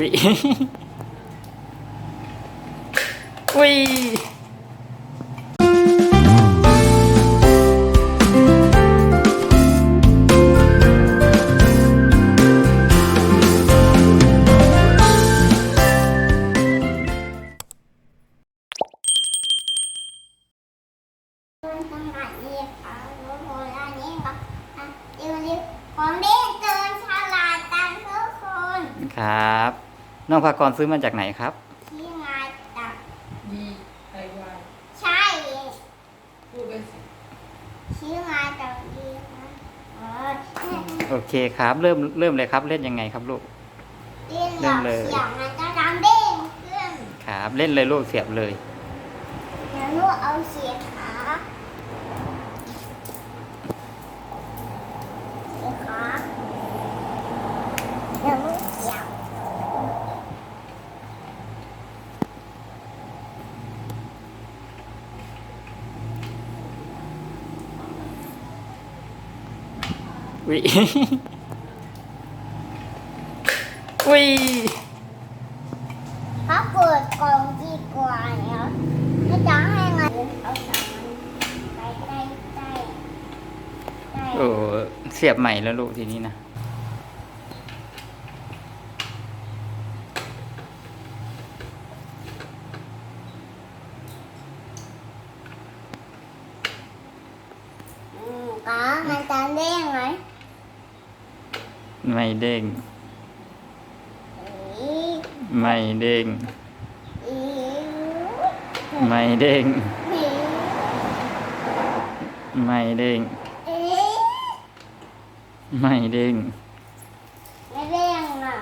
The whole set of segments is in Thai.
วิอุ้ยสวัสดีค่ะทุกคนอันนี้ก็อะเดี๋ยวนี้ผมเล่นเกินฉลาดกันทุกคนครับ น้องภากรซื้อมาจากไหนครับ ที่งานตับดีไอวายใช่พูดไปสิชื่องานตับดีค่ะเออโอเคครับ เริ่มเริ่มเลยครับ เล่นยังไงครับลูก เล่นหลอกเสียงมันจะดังเด้งขึ้นครับ เล่นเลยลูกเสียบเลย เดี๋ยวลูกเอาเสียขาเสียขาเดี๋ยวลูกเสียบ วิอุ้ยเขาเปิดกล่องดีกว่าเนี่ยไม่จะให้เงินเอาสามไปใกล้ใกล้ใกล้โอ้เสียบใหม่แล้วลูกทีนี้นะอืมก็มันจะเด้งไหม ไม่เด้งอีไม่เด้งอีไม่เด้งอีไม่เด้งอีไม่เด้ง ไม่เด้งอะ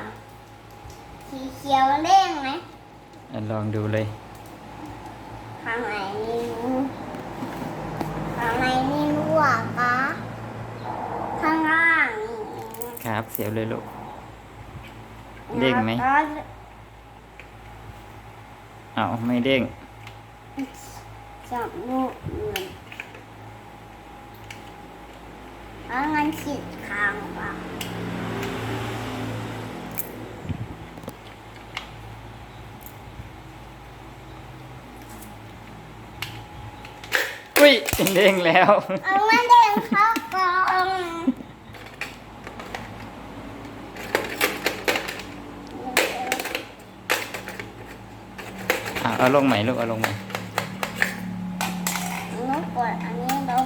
สีเขียวเด้งไหมอะลองดูเลยข้างในนี่รู้ข้างในนี่รั่วกะข้างล่างนี่ ครับ เสียบเลยลูก เด้งไหมแล้วก็เอาไม่เด้งจับลูกเงินแล้วงั้นฉีดคางป่ะอุ้ยเด้งแล้วเอามาเด้งเข้ากล่อง อะ เอาลงใหม่ลูกเอาลงใหม่หนูกดอันนี้ลง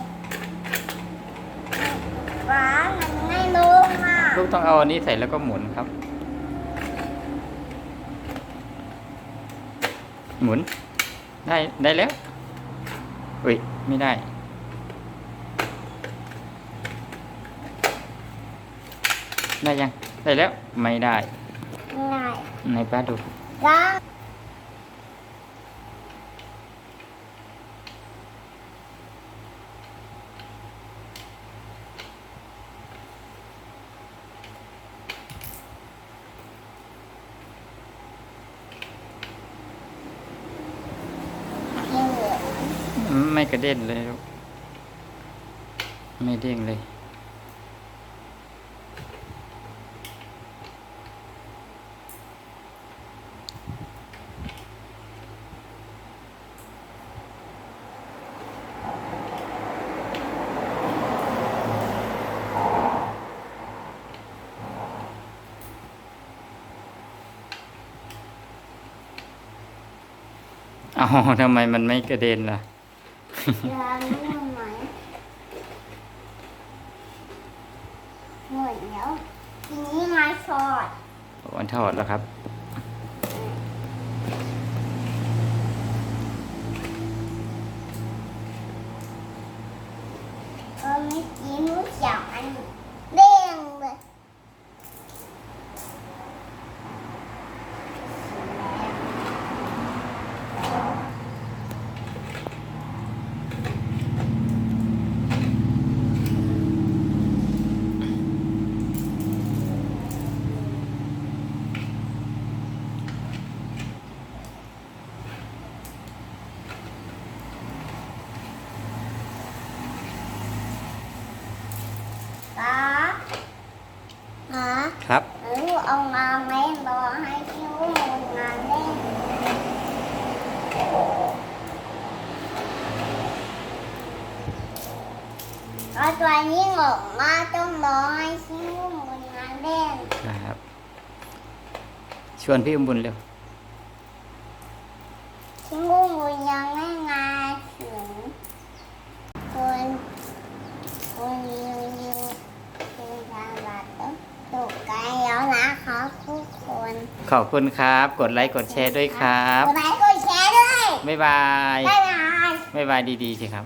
ฟ้ามันไม่ลงอะลูกต้องเอาอันนี้ใส่แล้วก็หมุนครับ หมุน ได้ได้แล้วอุ้ยไม่ได้ได้ยัง ได้แล้ว ไม่ได้ ไม่ได้ในป้าดูล้างยังเหลือ ไม่กระเด็นเลยลูกไม่เด้งเลยอ๋อทำไมมันไม่กระเด็นล่ะ ยาลานี้มันไหมหมดแล้วทีนี้มาชอดวันทอดแล้วครับ เอางานเล่นรอให้พี่วุ้นงานเล่นแล้วตัวนี้งงมากต้องรอให้พี่วุ้นงาเล่นครับ ชวนพี่อมบุญเร็วพี่วุ้นงาน ขอบคุณครับ กดไลค์กดแชร์ด้วยครับ กดไลค์กดแชร์ด้วยบ๊ายบาย บ๊ายบาย บ๊ายบายดีๆสิครับ